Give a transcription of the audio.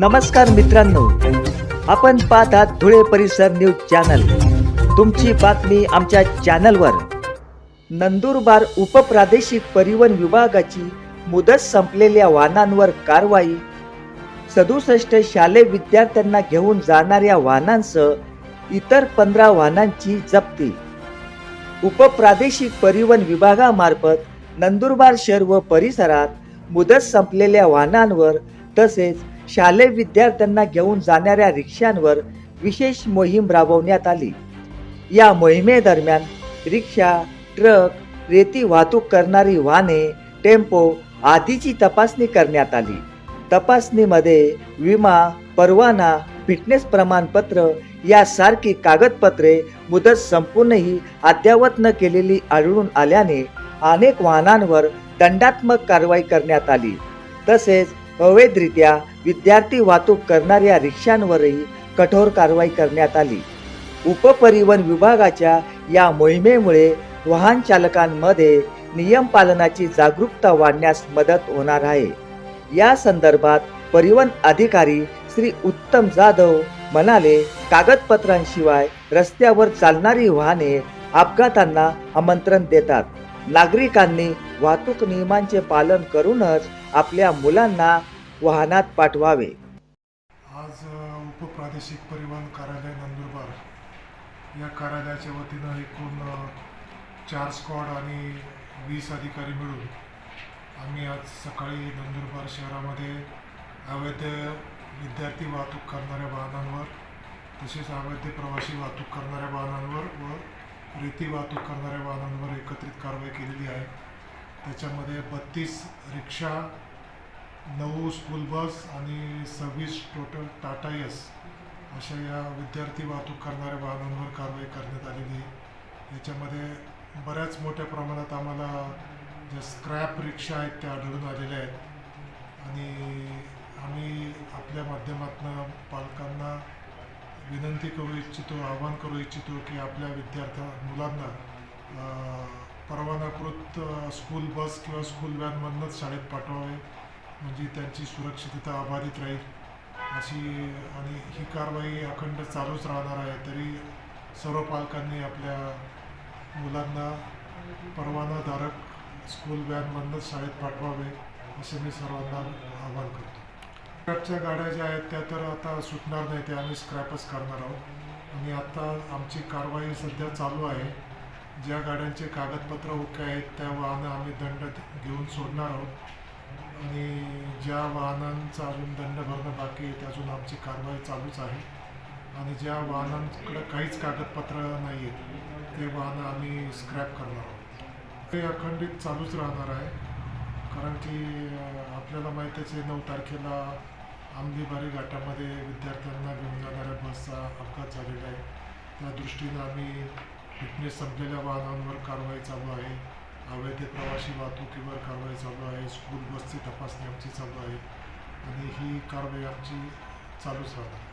नमस्कार मित्रांनो. आपण पाहत आहात धुळे परिसर न्यूज चॅनल. तुमची बातमी आमच्या चॅनलवर. नंदुरबार उपप्रादेशिक परिवहन विभागाची मुदत संपलेल्या वाहनांवर कारवाई. सदुसष्ट शालेय विद्यार्थ्यांना घेऊन जाणाऱ्या वाहनांसह इतर पंधरा वाहनांची जप्ती. उपप्रादेशिक परिवहन विभागामार्फत नंदुरबार शहर व परिसरात मुदत संपलेल्या वाहनांवर तसेच शालेय विद्यार्थ्यांना घेऊन जाणाऱ्या रिक्षांवर विशेष मोहीम राबवण्यात आली. या मोहिमेदरम्यान रिक्षा ट्रक रेती वाहतूक करणारी वाहने टेम्पो आदीची तपासणी करण्यात आली. तपासणीमध्ये विमा परवाना फिटनेस प्रमाणपत्र यासारखी कागदपत्रे मुदत संपूर्णही अद्यावत न केलेली आढळून आल्याने अनेक वाहनांवर दंडात्मक कारवाई करण्यात आली. तसेच अवैधरित्या विद्यार्थी वाहतूक करणाऱ्या रिक्षांवरही कठोर कारवाई करण्यात आली. उपपरिवहन विभागाच्या या मोहिमेमुळे वाहन चालकांमध्ये नियम पालनाची जागरूकता वाढण्यास मदत होणार आहे. या संदर्भात परिवहन अधिकारी श्री उत्तम जाधव म्हणाले कागदपत्रांशिवाय रस्त्यावर चालणारी वाहने अपघातांना आमंत्रण देतात. नागरिकांनी वाहतूक नियमांचे पालन करूनच आपल्या मुलांना वाहनात पाठवावे. आज उपप्रादेशिक परिवहन कार्यालय नंदुरबार. या कार्यालयाच्या वतीनं एकूण चार स्क्वॉड आणि वीस अधिकारी मिळून आम्ही आज सकाळी नंदुरबार शहरामध्ये अवैध विद्यार्थी वाहतूक करणाऱ्या वाहनांवर तसेच अवैध प्रवासी वाहतूक करणाऱ्या वाहनांवर व रेती वाहतूक करणाऱ्या वाहनांवर एकत्रित कारवाई केलेली आहे. त्याच्यामध्ये बत्तीस रिक्षा नऊ स्कूल बस आणि सव्वीस टोटल टाटा यस अशा या विद्यार्थी वाहतूक करणाऱ्या वाहनांवर कारवाई करण्यात आलेली आहे. याच्यामध्ये बऱ्याच मोठ्या प्रमाणात आम्हाला ज्या स्क्रॅप रिक्षा आहेत त्या आढळून आलेल्या आहेत. आणि आम्ही आपल्या माध्यमातून पालकांना विनंती करू इच्छितो आवाहन करू इच्छितो की आपल्या विद्यार्थ्या मुलांना परवानाकृत स्कूल बस किंवा स्कूल व्हॅनमधनंच शाळेत पाठवावे. म्हणजे त्यांची सुरक्षितता अबाधित राहील. अशी आणि ही कारवाई अखंड चालूच राहणार आहे. तरी सर्व पालकांनी आपल्या मुलांना परवानाधारक स्कूल व्हॅनमधनंच शाळेत पाठवावे असे मी सर्वांना आवाहन करतो. स्क्रॅपच्या गाड्या ज्या आहेत त्या तर आता सुटणार नाही त्या आम्ही स्क्रॅपच करणार आहोत. आणि आता आमची कारवाई सध्या चालू आहे. ज्या गाड्यांचे कागदपत्र ओके आहेत त्या वाहनं आम्ही दंड घेऊन सोडणार आहोत. आणि ज्या वाहनांचा अजून दंड भरणं बाकी आहे ते अजून आमची कारवाई चालूच आहे. आणि ज्या वाहनांकडे काहीच कागदपत्र नाही आहेत ते वाहनं आम्ही स्क्रॅप करणार आहोत. ते अखंडित चालूच राहणार आहे. कारण की आपल्याला माहीतच आहे नऊ तारखेला आमलीबारी घाटामध्ये विद्यार्थ्यांना घेऊन जाणाऱ्या बसचा अपघात झालेला आहे. त्या दृष्टीनं आम्ही फिटनेस संपलेल्या वाहनांवर कारवाई चालू आहे. अवैध प्रवासी वाहतुकीवर कारवाई चालू आहे. स्कूल बसची तपासणी आमची चालू आहे. आणि ही कारवाई आमची चालूच राहणार.